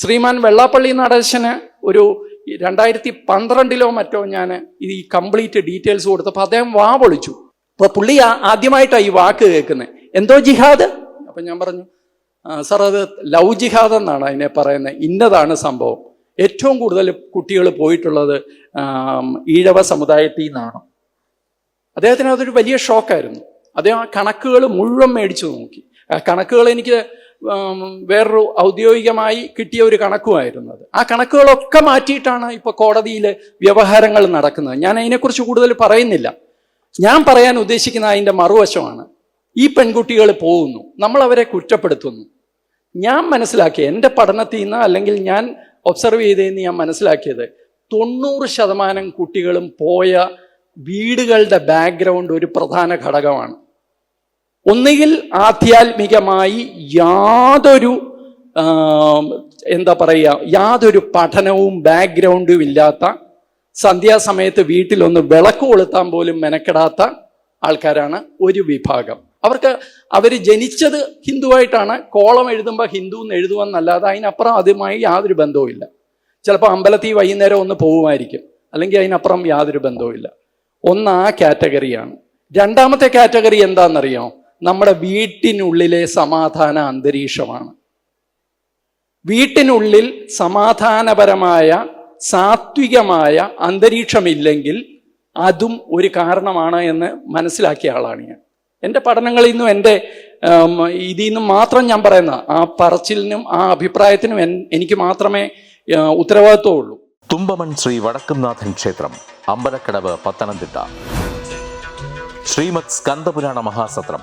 ശ്രീമാൻ വെള്ളാപ്പള്ളി നടേശന് ഒരു രണ്ടായിരത്തി പന്ത്രണ്ടിലോ മറ്റോ ഞാൻ ഈ കംപ്ലീറ്റ് ഡീറ്റെയിൽസ് കൊടുത്തപ്പോൾ അദ്ദേഹം വാ പൊളിച്ചു. അപ്പൊ പുള്ളി ആദ്യമായിട്ടാണ് ഈ വാക്ക് കേൾക്കുന്നത് എന്തോ ജിഹാദ്? അപ്പൊ ഞാൻ പറഞ്ഞു സർ അത് ലവ് ജിഹാദ് എന്നാണ് അതിനെ പറയുന്നത് ഇന്നതാണ് സംഭവം. ഏറ്റവും കൂടുതൽ കുട്ടികൾ പോയിട്ടുള്ളത് ഈഴവ സമുദായത്തിൽ നിന്നാണ്. അദ്ദേഹത്തിന് അതൊരു വലിയ ഷോക്കായിരുന്നു. അദ്ദേഹം ആ കണക്കുകൾ മുഴുവൻ മേടിച്ചു നോക്കി. കണക്കുകൾ എനിക്ക് വേറൊരു ഔദ്യോഗികമായി കിട്ടിയ ഒരു കണക്കുമായിരുന്നു അത്. ആ കണക്കുകളൊക്കെ മാറ്റിയിട്ടാണ് ഇപ്പോൾ കോടതിയിൽ വ്യവഹാരങ്ങൾ നടക്കുന്നത്. ഞാൻ അതിനെക്കുറിച്ച് കൂടുതൽ പറയുന്നില്ല. ഞാൻ പറയാൻ ഉദ്ദേശിക്കുന്ന അതിന്റെ മറുവശമാണ്. ഈ പെൺകുട്ടികൾ പോകുന്നു. നമ്മൾ അവരെ കുറ്റപ്പെടുത്തുന്നു. ഞാൻ മനസ്സിലാക്കിയ എന്റെ പഠനത്തിൽ നിന്ന് അല്ലെങ്കിൽ ഞാൻ ഒബ്സർവ് ചെയ്തതെന്ന് ഞാൻ മനസ്സിലാക്കിയത് തൊണ്ണൂറ് ശതമാനം കുട്ടികളും പോയ വീടുകളുടെ ബാക്ക്ഗ്രൗണ്ട് ഒരു പ്രധാന ഘടകമാണ്. ഒന്നുകിൽ ആധ്യാത്മികമായി യാതൊരു എന്താ പറയുക യാതൊരു പഠനവും ബാക്ക്ഗ്രൗണ്ടും ഇല്ലാത്ത സന്ധ്യാസമയത്ത് വീട്ടിലൊന്ന് വിളക്ക് കൊളുത്താൻ പോലും മെനക്കെടാത്ത ആൾക്കാരാണ് ഒരു വിഭാഗം. അവർക്ക് അവർ ജനിച്ചത് ഹിന്ദുവായിട്ടാണ് കോളം എഴുതുമ്പോൾ ഹിന്ദു എന്ന് എഴുതുമെന്നല്ലാതെ അതിനപ്പുറം അതുമായി യാതൊരു ബന്ധവുമില്ല. ചിലപ്പോൾ അമ്പലത്തിൽ വൈകുന്നേരം ഒന്ന് പോകുമായിരിക്കും അല്ലെങ്കിൽ അതിനപ്പുറം യാതൊരു ബന്ധവുമില്ല. ഒന്ന് ആ കാറ്റഗറിയാണ്. രണ്ടാമത്തെ കാറ്റഗറി എന്താണെന്നറിയോ? നമ്മുടെ വീട്ടിനുള്ളിലെ സമാധാന അന്തരീക്ഷമാണ്. വീട്ടിനുള്ളിൽ സമാധാനപരമായ സാത്വികമായ അന്തരീക്ഷമില്ലെങ്കിൽ അതും ഒരു കാരണമാണ് എന്ന് മനസ്സിലാക്കിയ ആളാണ് ഞാൻ. എന്റെ പഠനങ്ങളിൽ നിന്നും എന്റെ ഇതിൽ നിന്നും മാത്രം ഞാൻ പറയുന്ന ആ പറച്ചിലിനും ആ അഭിപ്രായത്തിനും എനിക്ക് മാത്രമേ ഉത്തരവാദിത്വമുള്ളൂ. തുമ്പമൺ ശ്രീ വടക്കുംനാഥൻ ക്ഷേത്രം അമ്പലക്കടവ് പത്തനംതിട്ട. ശ്രീമത് സ്കന്ദപുരാണ മഹാസത്രം.